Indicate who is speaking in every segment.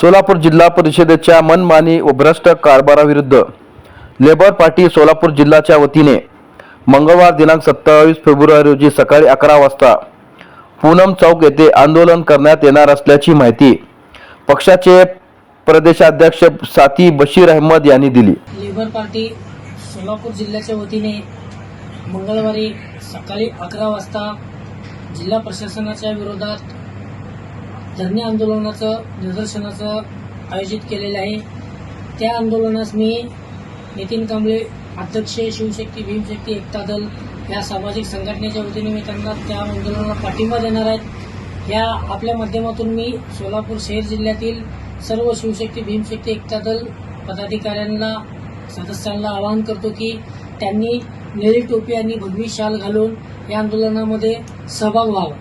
Speaker 1: सोलापूर जिल्हा परिषदेच्या मनमानी व भ्रष्ट कारभाराविरुद्ध लेबर पार्टी सोलापूर जिल्ह्याच्या वतीने मंगळवार दिनांक सत्तावीस फेब्रुवारी रोजी सकाळी अकरा वाजता पूनम चौक येथे आंदोलन करण्यात येणार असल्याची माहिती पक्षाचे प्रदेशाध्यक्ष साथी बशीर अहमद यांनी दिली.
Speaker 2: लेबर पार्टी सोलापूर जिल्ह्याच्या वतीने मंगळवारी सकाळी अकरा वाजता जिल्हा प्रशासनाच्या विरोधात धरणे आंदोलनाचं निदर्शनाचं आयोजित केलेलं आहे. त्या आंदोलनास मी नितीन कांबळे अध्यक्ष शिवशक्ती भीमशक्ती एकता दल या सामाजिक संघटनेच्या वतीने मी त्यांना त्या आंदोलनाला पाठिंबा देणार आहेत. या आपल्या माध्यमातून मी सोलापूर शहर जिल्ह्यातील सर्व शिवशक्ती भीमशक्ती एकता दल पदाधिकाऱ्यांना सदस्यांना आवाहन करतो की त्यांनी निळी टोपी आणि भगवी शाल घालून या आंदोलनामध्ये सहभाग व्हावा.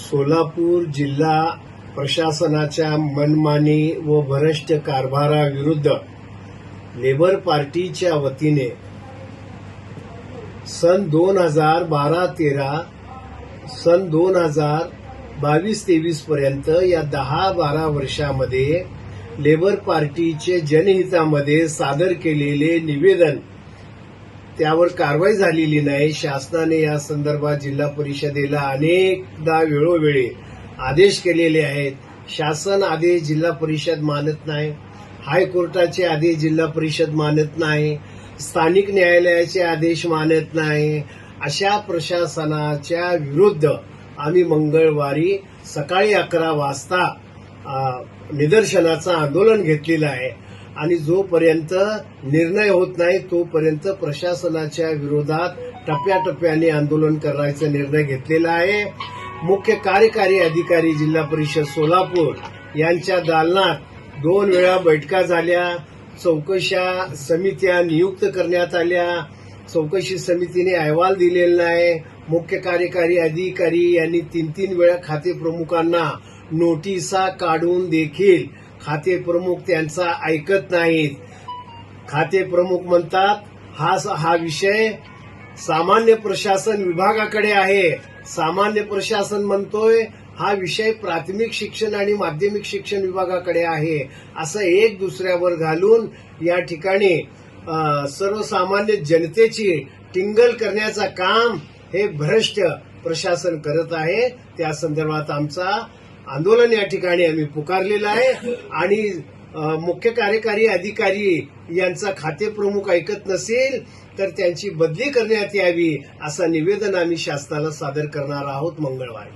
Speaker 3: सोलापूर जिल्हा प्रशासनाच्या मनमानी व भ्रष्ट कारभाराविरुद्ध लेबर पार्टीच्या वतीने सन दोन हजार बारा तेरा सन दोन हजार बावीस तेवीस पर्यंत या दहा बारा वर्षामध्ये लेबर पार्टीचे जनहितामध्ये सादर केलेले निवेदन त्यावर कारवाई झालेली नाही. शासनाने या संदर्भात जिल्हा परिषदेला अनेकदा वेळोवेळी आदेश केलेले आहेत. शासन आदेश जिल्हा परिषद मानत नाही. हायकोर्टाचे आदेश जिल्हा परिषद मानत नाही. स्थानिक न्यायालयाचे आदेश मानत नाही. अशा प्रशासनाच्या विरुद्ध आम्ही मंगळवारी सकाळी अकरा वाजता निदर्शनाचं आंदोलन घेतलेलं आहे. आणि जोपर्यंत निर्णय होत नाही तोपर्यंत प्रशासनाच्या विरोधात टप्प्याटप्प्याने आंदोलन करायचा निर्णय घेतलेला आहे. मुख्य कार्यकारी अधिकारी जिल्हा परिषद सोलापूर यांच्या दालनात दोन वेळा बैठका झाल्या. चौकशा समित्या नियुक्त करण्यात आल्या. चौकशी समितीने अहवाल दिलेला नाही. मुख्य कार्यकारी अधिकारी यांनी तीन तीन वेळा खाते प्रमुखांना नोटिसा काढून देखील खाते प्रमुख त्यांचा ऐकत नाहीत. खाते प्रमुख म्हणतात हा हा विषय सामान्य प्रशासन विभागाकडे आहे. सामान्य प्रशासन म्हणतोय हा विषय प्राथमिक शिक्षण आणि माध्यमिक शिक्षण विभागाकडे आहे. असं एक दुसऱ्यावर घालून या ठिकाणी सर्वसामान्य जनतेची टिंगल करण्याचं काम हे भ्रष्ट प्रशासन करत आहे. त्या संदर्भात आमचा आंदोलन या ठिकाणी आम्ही पुकारलेलं आहे. आणि मुख्य कार्यकारी अधिकारी यांचा खाते प्रमुख ऐकत नसेल तर त्यांची बदली करण्यात यावी असं निवेदन आम्ही शासनाला सादर करणार आहोत मंगळवारी.